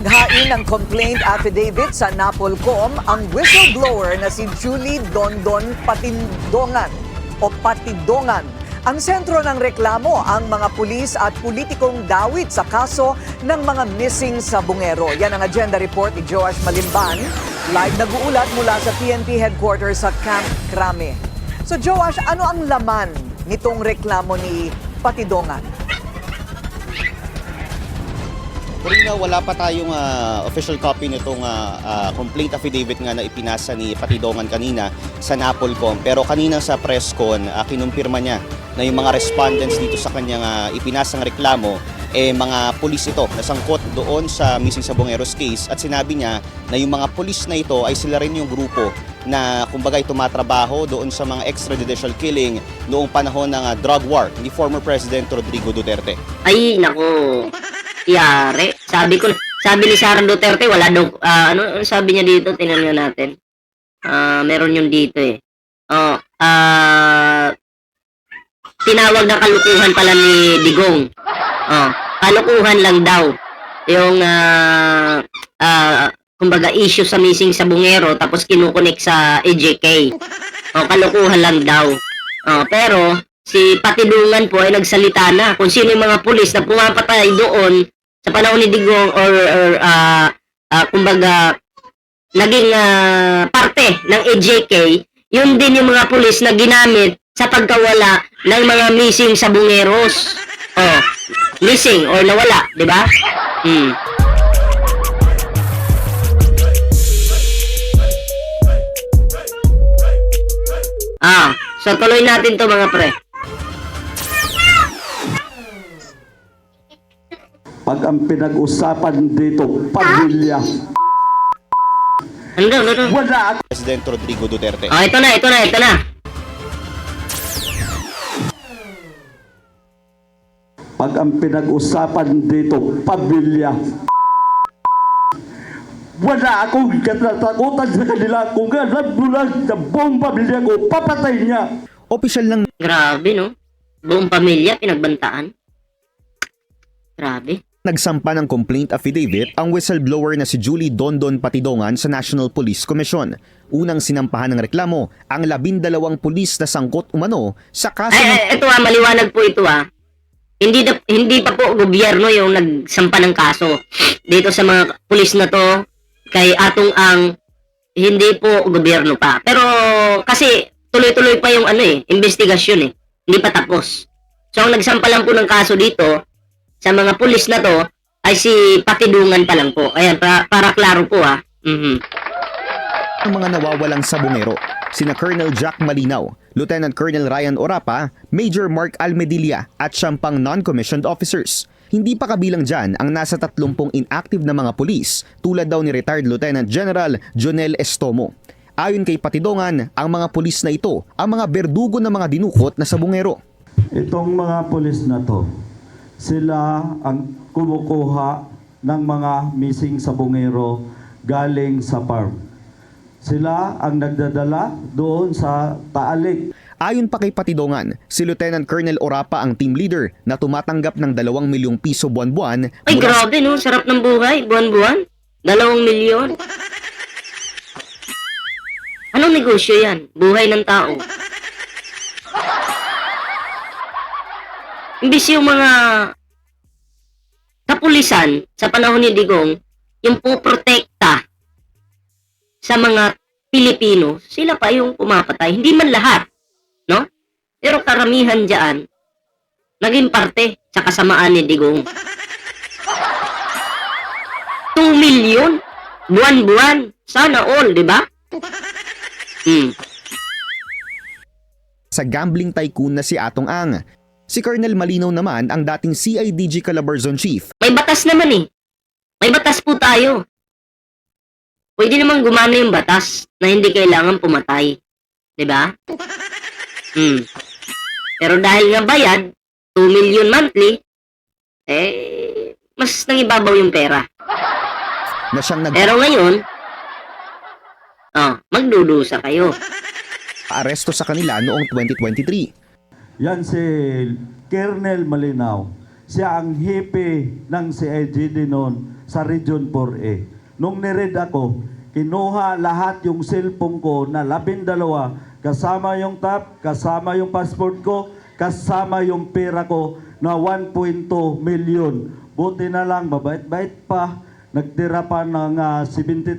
Hain ng complaint affidavit sa Napolcom ang whistleblower na si Julie Dondon Patindongan o Patidongan. Ang sentro ng reklamo ang mga pulis at politikong dawit sa kaso ng mga missing sa Bungero. Yan ang agenda report ni Joash Malimban. Live nag-uulat mula sa PNP headquarters sa Camp Crame. So Joash, ano ang laman nitong reklamo ni Patidongan? Karina, wala pa tayong ah, official copy nitong ah, ah, complaint affidavit nga na ipinasa ni Patidongan kanina sa Napolcom. Pero kanina sa press con, ah, kinumpirma niya na yung mga respondents dito sa kanyang ah, ipinasang reklamo eh mga pulis ito na sangkot doon sa missing sa Bongeros case at sinabi niya na yung mga pulis na ito ay sila rin yung grupo na kumbaga ay tumatrabaho doon sa mga extrajudicial killing noong panahon ng ah, drug war ni former President Rodrigo Duterte. Ay, nako. Yari. Sabi ko, sabi ni Sara Duterte, wala daw, ah, ano, ano sabi niya dito? Tingnan nga natin. Ah, meron yung dito eh. Oh, ah, tinawag na kalukuhan pala ni Digong. Oh, kalukuhan lang daw. Yung, ah, ah, kumbaga issue sa missing sa Bungero tapos kinukonek sa EJK. Oh, kalukuhan lang daw. Oh, pero si Patidungan po ay nagsalita na kung sino yung mga pulis na pumapatay doon sa panahon ni Digong or, or ah, ah, kumbaga naging ah, parte ng EJK, yun din yung mga pulis na ginamit sa pagkawala ng mga missing sa bungeros. Oh, missing or nawala, di ba? Hmm. Ah, so tuloy natin to mga pre. Pag ang pinag-usapan dito, pamilya, Ano daw, ano daw? wala ako President Rodrigo Duterte. Ah, ito na, ito na, ito na. Pag ang pinag-usapan dito, pamilya, wala akong katatakutan sa kanila. Kung alam mo lang sa buong pamilya ko, papatay niya. Opisyal ng Grabe, no? Buong pamilya, pinagbantaan. Grabe. Nagsampa ng complaint affidavit ang whistleblower na si Julie Dondon Patidongan sa National Police Commission. Unang sinampahan ng reklamo ang labindalawang pulis na sangkot umano sa kaso Ay, ng ay, ito ah, maliwanag po ito ah. Hindi, na, hindi pa po gobyerno yung nagsampa ng kaso. Dito sa mga pulis na to, kay Atong Ang, hindi po gobyerno pa. Pero kasi tuloy-tuloy pa yung ano eh, investigasyon eh. Hindi pa tapos. So ang nagsampa lang po ng kaso dito, sa mga pulis na to, ay si Patidungan pa lang po. Ayan, para, para klaro po ah. Mhm. ng mga nawawalang sabungero, sina Colonel Jack Malinaw, Lieutenant Colonel Ryan Orapa, Major Mark Almedilla at siyang pang non-commissioned officers. Hindi pa kabilang dyan ang nasa 30 inactive na mga pulis tulad daw ni retired Lieutenant General Jonel Estomo. Ayon kay Patidongan, ang mga pulis na ito ang mga berdugo ng mga dinukot na sabungero. Itong mga pulis na to, sila ang kumukuha ng mga missing sa bungero galing sa farm. Sila ang nagdadala doon sa Taalik. Ayon pa kay Patidongan, si Lieutenant Colonel Orapa ang team leader na tumatanggap ng 2 milyong piso buwan-buwan Ay, mula grabe no. Sarap ng buhay. Buwan-buwan. Dalawang milyon. Anong negosyo yan? Buhay ng tao. Imbis yung mga kapulisan sa panahon ni Digong, yung puprotekta sa mga Pilipino, sila pa yung pumapatay. Hindi man lahat, no? Pero karamihan dyan, naging parte sa kasamaan ni Digong. 2 million buwan-buwan. Sana all, di ba? Hmm. sa gambling tycoon na si Atong Ang. Si Colonel Malinaw naman ang dating CIDG Calabarzon Chief May batas naman eh. May batas po tayo. Pwede naman gumana yung batas na hindi kailangan pumatay. Di ba? Hmm. Pero dahil nga bayad, 2 million monthly, eh, mas nangibabaw yung pera. na siyang Pero ngayon, oh, magdudusa kayo. nag-aresto sa kanila noong 2023. Yan si Kernel Malinaw. siya ang hipe ng CIGD noon sa Region 4A. Nung niread ako, kinuha lahat yung cellphone ko na labindalawa, kasama yung tab, kasama yung passport ko, kasama yung pera ko na 1.2 million. Buti na lang, mabait-bait pa, nagtira pa ng ah, 70,000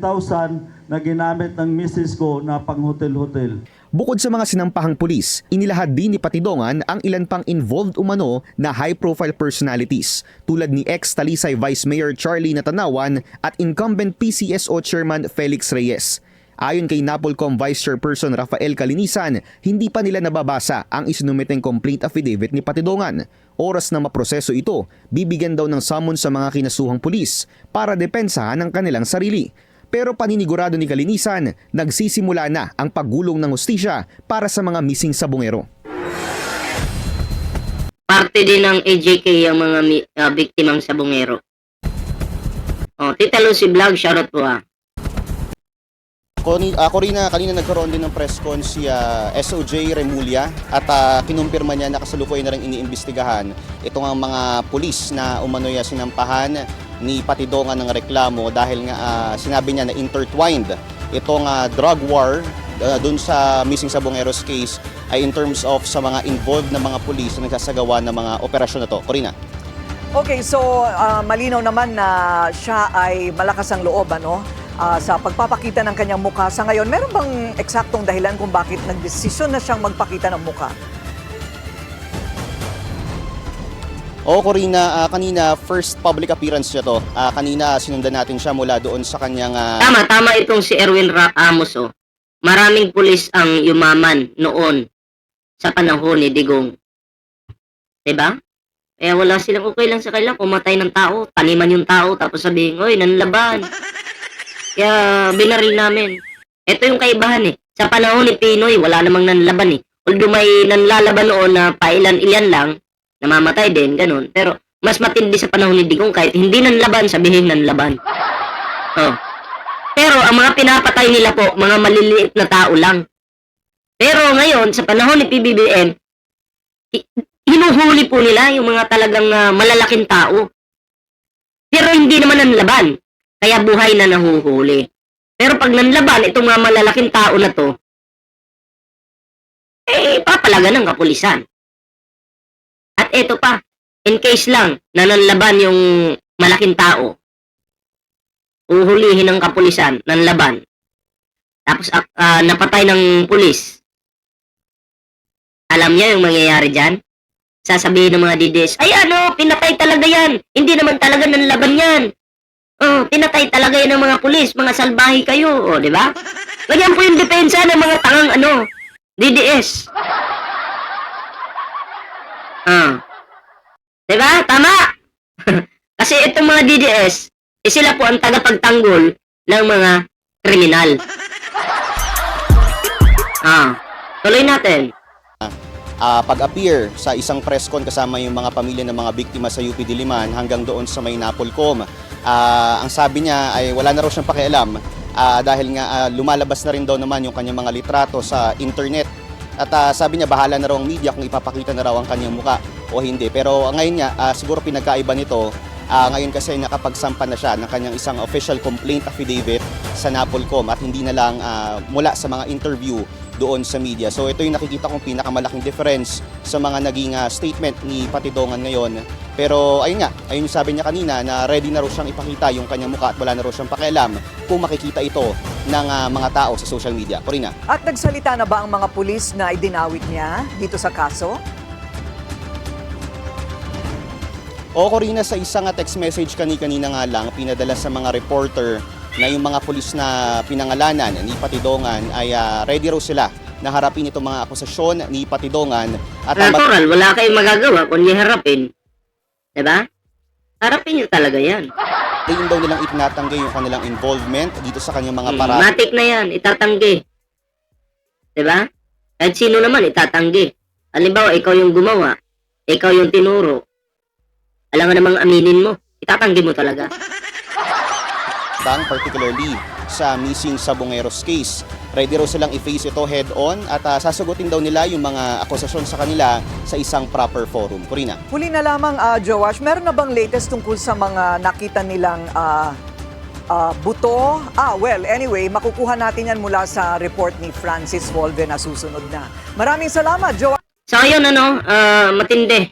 na ginamit ng misis ko na pang hotel-hotel. Bukod sa mga sinampahang pulis, inilahad din ni Patidongan ang ilan pang involved umano na high-profile personalities tulad ni ex-Talisay Vice Mayor Charlie Natanawan at incumbent PCSO Chairman Felix Reyes. Ayon kay Napolcom Vice Chairperson Rafael Kalinisan, hindi pa nila nababasa ang isinumiteng complaint affidavit ni Patidongan. Oras na maproseso ito, bibigyan daw ng summons sa mga kinasuhang pulis para depensahan ang kanilang sarili. Pero paninigurado ni Kalinisan, nagsisimula na ang paggulong ng hustisya para sa mga missing sa bungero. Parte din ng AJK ang mga ah, biktimang sabungero. Oh, Tita Lucy Vlog, shoutout po ah. Koni, ako rin na kanina nagkaroon din ng press con si ah, SOJ Remulla at ah, kinumpirma niya na kasalukuyan na rin iniimbestigahan itong ang mga pulis na umano'y ah, sinampahan ni Patidongan ng reklamo dahil nga ah, sinabi niya na intertwined itong ah, drug war ah, dun sa missing sa Bongeros case ay in terms of sa mga involved na mga pulis na nagsasagawa ng mga operasyon na to. Corina. Okay, so ah, malinaw naman na siya ay malakas ang loob ano ah, sa pagpapakita ng kanyang mukha sa ngayon. Meron bang eksaktong dahilan kung bakit nagdesisyon na siyang magpakita ng mukha? Oo, Corina, ah, kanina first public appearance niya to. Ah, kanina sinundan natin siya mula doon sa kanyang ah, Tama, tama itong si Erwin Ra- Amos oh. Maraming pulis ang yumaman noon sa panahon ni Digong. 'Di ba? Eh wala silang okay lang sa kanila pumatay ng tao, taniman yung tao tapos sabihin, "Oy, nanlaban." Kaya binaril namin. Ito yung kaibahan eh. Sa panahon ni Pinoy, wala namang nanlaban eh. Although may nanlalaban noon na pailan-ilan lang, namamatay din, ganun. Pero mas matindi sa panahon ni Digong kahit hindi nanlaban, sabihin nanlaban. Oh. Pero ang mga pinapatay nila po, mga maliliit na tao lang. Pero ngayon, sa panahon ni PBBM, hi- hinuhuli po nila yung mga talagang ah, malalaking tao. Pero hindi naman nanlaban. Kaya buhay na nahuhuli. Pero pag nanlaban, itong mga malalaking tao na to, eh, papalaga ng kapulisan. At eto pa, in case lang na nanlaban yung malaking tao, uhulihin ng kapulisan ng laban. Tapos ah, napatay ng pulis. Alam niya yung mangyayari dyan? Sasabihin ng mga DDS, ay ano, pinatay talaga yan. Hindi naman talaga ng laban yan. Oh, pinatay talaga yan ng mga pulis, mga salbahe kayo, oh, di ba? Ganyan po yung depensa ng mga tangang ano, DDS. Ah. Di ba? Tama. Kasi itong mga DDS, eh sila po ang tagapagtanggol ng mga kriminal. Ah, tuloy natin. ah, pag-appear sa isang press con kasama yung mga pamilya ng mga biktima sa UP Diliman hanggang doon sa may Napolcom. Ah, ang sabi niya ay wala na raw siyang pakialam ah, dahil nga ah, lumalabas na rin daw naman yung kanyang mga litrato sa internet. At ah, sabi niya bahala na raw ang media kung ipapakita na raw ang kanyang muka o hindi. Pero ah, ngayon nga ah, siguro pinagkaiba nito Ah, ngayon kasi nakapagsampa na siya ng kanyang isang official complaint affidavit sa Napolcom at hindi na lang ah, mula sa mga interview doon sa media. So ito yung nakikita kong pinakamalaking difference sa mga naging ah, statement ni Patidongan ngayon. Pero ayun nga, ayun yung sabi niya kanina na ready na raw siyang ipakita yung kanyang mukha at wala na raw siyang pakialam kung makikita ito ng ah, mga tao sa social media. Corina. At nagsalita na ba ang mga pulis na idinawit niya dito sa kaso? O Corina, sa isang ah, text message kani-kanina nga lang, pinadala sa mga reporter na yung mga pulis na pinangalanan ni Patidongan ay ah, ready raw sila na harapin itong mga akusasyon ni Patidongan at ah, Natural, wala kayong magagawa kundi harapin. Diba? Harapin nyo talaga yan. tingin daw nilang itinatanggi yung kanilang involvement dito sa kanyang mga Hmm, para Matik na yan, itatanggi. Diba? Kahit sino naman, itatanggi. Halimbawa, ikaw yung gumawa, ikaw yung tinuro, alam nga namang aminin mo, itatanggi mo talaga. bang particularly sa missing sa Bongeros case. Ready raw silang i-face ito head-on at ah, sasagutin daw nila yung mga akusasyon sa kanila sa isang proper forum. Corina. Huli na lamang, uh, Joash, meron na bang latest tungkol sa mga nakita nilang ah, ah, buto? Ah, well, anyway, makukuha natin yan mula sa report ni Francis Volve na susunod na. Maraming salamat, Joash. So ayun ano, ah, matindi.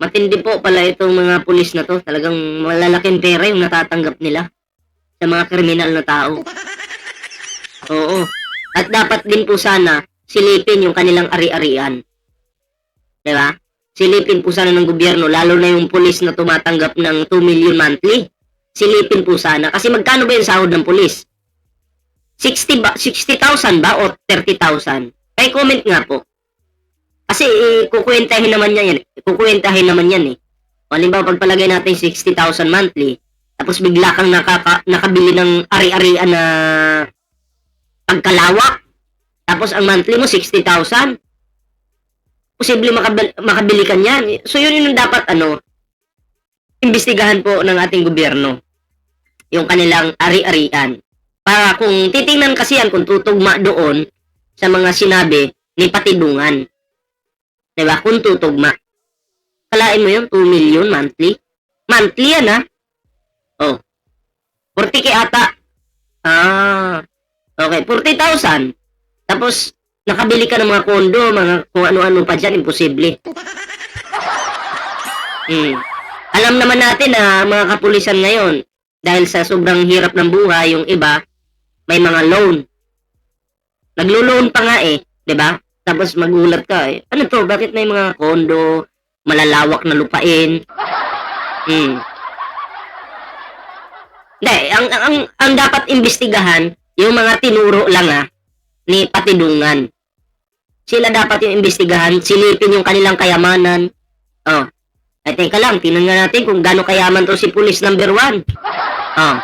Matindi po pala itong mga pulis na to. Talagang malalaking pera yung natatanggap nila sa mga kriminal na tao. Oo. At dapat din po sana silipin yung kanilang ari-arian. Di ba? Silipin po sana ng gobyerno, lalo na yung pulis na tumatanggap ng 2 million monthly. Silipin po sana. Kasi magkano ba yung sahod ng pulis? 60 ba, 60,000 ba o 30,000? Kaya comment nga po. Kasi eh, kukwentahin naman yan, yan. Kukwentahin naman yan eh. Halimbawa, pagpalagay natin 60,000 monthly, tapos bigla kang nakaka, nakabili ng ari-arian na pagkalawak, tapos ang monthly mo 60,000, posible makabili, makabili ka niyan. So, yun yung dapat, ano, imbestigahan po ng ating gobyerno yung kanilang ari-arian. Para kung titingnan kasi yan, kung tutugma doon sa mga sinabi ni Patidungan. Diba? Kung tutugma. Kalain mo yun, 2 million monthly. Monthly yan, ha? Oh. 40k ata. Ah. Okay, 40,000. Tapos, nakabili ka ng mga kondo, mga kung ano-ano pa dyan, imposible. Hmm. Alam naman natin na mga kapulisan ngayon, dahil sa sobrang hirap ng buhay, yung iba, may mga loan. Naglo-loan pa nga eh, 'di ba? Tapos magulat ka eh. Ano to? Bakit may mga kondo, malalawak na lupain? Hmm. Hindi, ang, ang, ang, ang dapat imbestigahan, yung mga tinuro lang ah, ni Patidungan. Sila dapat yung imbestigahan, silipin yung kanilang kayamanan. Oh. Ay, teka lang, tingnan nga natin kung gaano kayaman to si police number one. Oh.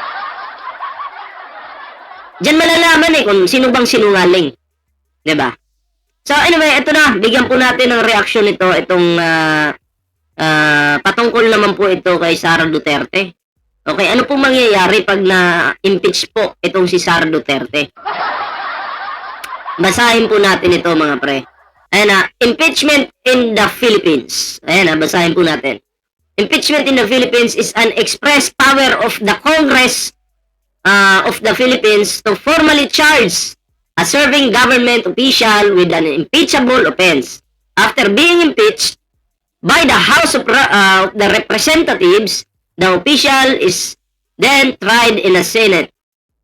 Diyan malalaman eh kung sino bang sinungaling. ba? So anyway, ito na, bigyan po natin ng reaksyon nito itong ah, ah, patungkol naman po ito kay Sara Duterte. Okay, ano pong mangyayari pag na-impeach po itong si Sara Duterte? Basahin po natin ito mga pre. Ayan na, impeachment in the Philippines. Ayan na, basahin po natin. Impeachment in the Philippines is an express power of the Congress uh, of the Philippines to formally charge a serving government official with an impeachable offense. After being impeached by the House of uh, the Representatives, the official is then tried in a Senate.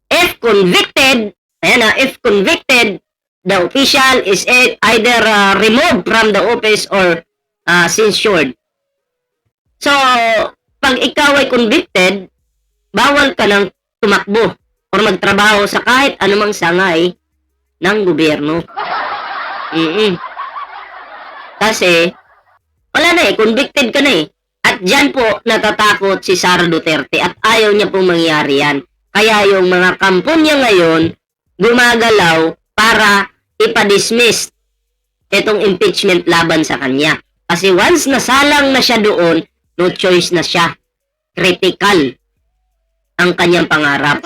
If convicted, ayan na, if convicted, the official is e- either uh, removed from the office or uh, censured. So, pag ikaw ay convicted, bawal ka nang tumakbo or magtrabaho sa kahit anumang sangay ng gobyerno. mm Kasi, wala na eh, convicted ka na eh. At dyan po natatakot si Sara Duterte at ayaw niya pong mangyari yan. Kaya yung mga kampo niya ngayon, gumagalaw para ipadismiss itong impeachment laban sa kanya. Kasi once nasalang na siya doon, no choice na siya. Critical ang kanyang pangarap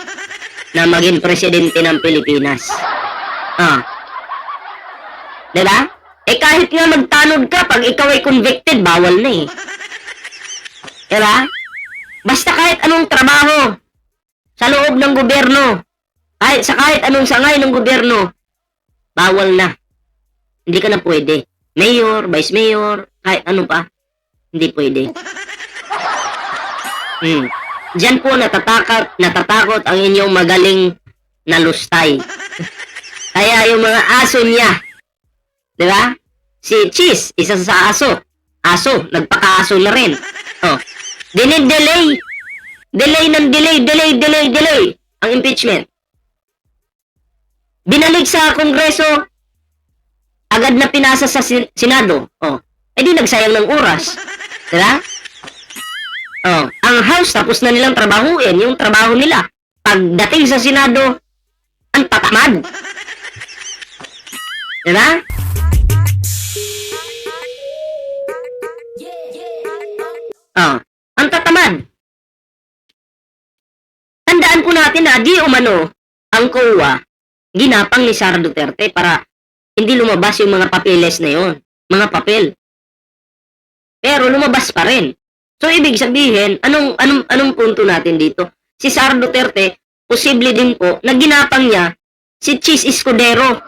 na maging presidente ng Pilipinas. Ah. Diba? Eh kahit nga magtanod ka, pag ikaw ay convicted, bawal na eh. Diba? Basta kahit anong trabaho sa loob ng gobyerno, kahit sa kahit anong sangay ng gobyerno, bawal na. Hindi ka na pwede. Mayor, vice mayor, kahit ano pa, hindi pwede. Hmm. Diyan po natatakot, natatakot ang inyong magaling na lustay. Kaya yung mga aso niya, di ba? Si Cheese, isa sa aso. Aso, nagpaka-aso na rin. Oh. Dinidelay. Delay ng delay, delay, delay, delay. Ang impeachment. Binalik sa Kongreso, agad na pinasa sa Sin- Senado. Oh. Eh di nagsayang ng oras. Di ba? Oh, ang House tapos na nilang trabahuin yung trabaho nila. Pagdating sa Senado, ang tatamad. Diba? Oh, ang tatamad. Tandaan po natin na di umano ang COA ginapang ni Sara Duterte para hindi lumabas yung mga papeles na yon, mga papel. Pero lumabas pa rin. So ibig sabihin, anong anong anong punto natin dito? Si Sara Duterte, posible din po na ginapang niya si Cheese Escudero.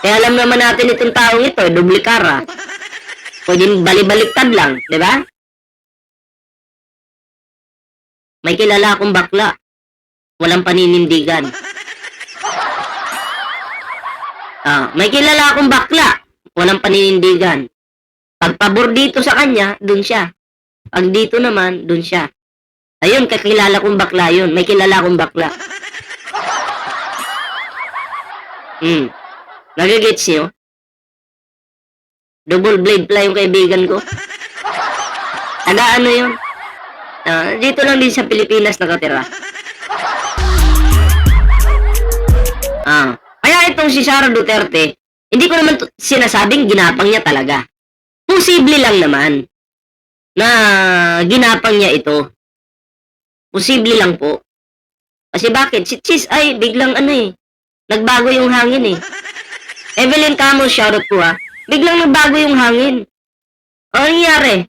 Kaya alam naman natin itong taong ito, eh, dublikara. Pwedeng balibaliktad lang, di ba? May kilala akong bakla. Walang paninindigan. Ah, may kilala akong bakla. Walang paninindigan. Pag pabor dito sa kanya, dun siya. Pag dito naman, dun siya. Ayun, kakilala kong bakla yun. May kilala akong bakla. Hmm. Nagigits niyo? Double blade pala yung kaibigan ko. Taga ano yun? Ah, dito lang din sa Pilipinas nakatira. Ah, kaya itong si Sara Duterte, hindi ko naman sinasabing ginapang niya talaga. Posible lang naman na ginapang niya ito. Posible lang po. Kasi bakit? Si Chis ay biglang ano eh, nagbago yung hangin eh. Evelyn Camos, shoutout po ha. Biglang nagbago yung hangin. Ano nangyari?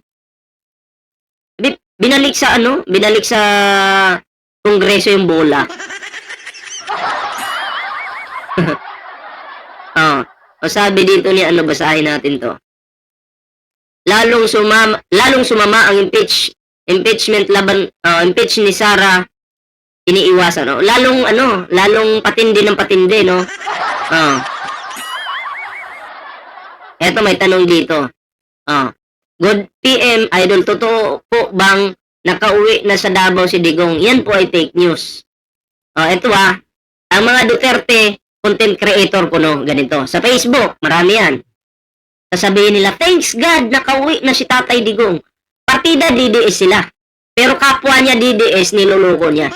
Bi- binalik sa ano? Binalik sa kongreso yung bola. oh, o sabi dito ni ano basahin natin to. Lalong sumama lalong sumama ang impeach impeachment laban ah, impeach ni Sara iniiwasan no. Lalong ano, lalong patindi ng patindi no. Oh. Eto may tanong dito. Oh. Good PM, idol, totoo po bang nakauwi na sa Davao si Digong? Yan po ay fake news. Oh, eto ah. Ang mga Duterte content creator ko no, ganito. Sa Facebook, marami yan. Sasabihin nila, thanks God, nakauwi na si Tatay Digong. Partida DDS sila. Pero kapwa niya DDS, niloloko niya.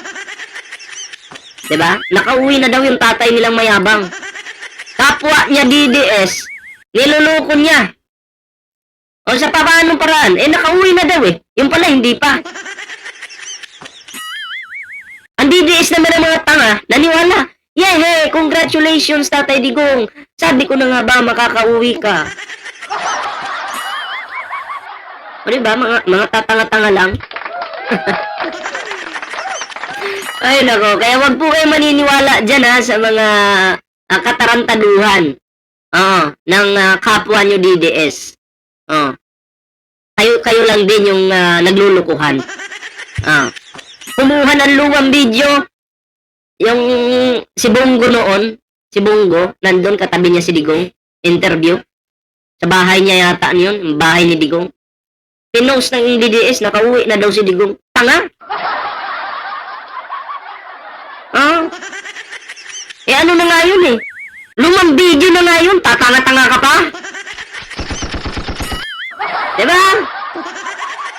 ba? Nakauwi na daw yung tatay nilang mayabang. Kapwa niya DDS, niloloko niya. O sa paanong paraan? Eh, nakauwi na daw eh. Yung pala, hindi pa. Ang DDS naman ng mga tanga, naniwala. Yeah, hey, congratulations, Tatay Digong. Sabi ko na nga ba, makakauwi ka. O diba, mga, mga tatanga-tanga lang. Ay, nako. Kaya wag po kayo maniniwala dyan ha, sa mga ah, katarantaduhan. Oo, ng ah, kapwa nyo DDS. Oh. Kayo kayo lang din yung ah, naglulukuhan. Ah. Kumuha ng luwang video yung si Bongo noon, si Bongo, nandun katabi niya si Digong, interview. Sa bahay niya yata yun, bahay ni Digong. Pinost ng DDS, nakauwi na daw si Digong. Tanga! Ah. Eh ano na nga yun eh? Nga yun, tatanga-tanga ka pa. Diba?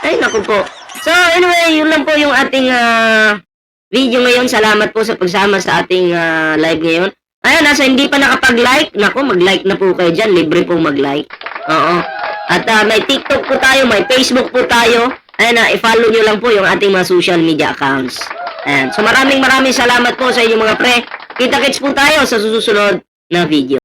Ay, naku po. So, anyway, yun lang po yung ating ah, video ngayon. Salamat po sa pagsama sa ating ah, live ngayon. Ayun, nasa hindi pa nakapag-like, naku, mag-like na po kayo dyan. Libre po mag-like. Oo. At ah, may TikTok po tayo, may Facebook po tayo. Ayun na, i-follow nyo lang po yung ating mga social media accounts. Ayan. So, maraming maraming salamat po sa inyong mga pre. Kita-kits po tayo sa susunod na video.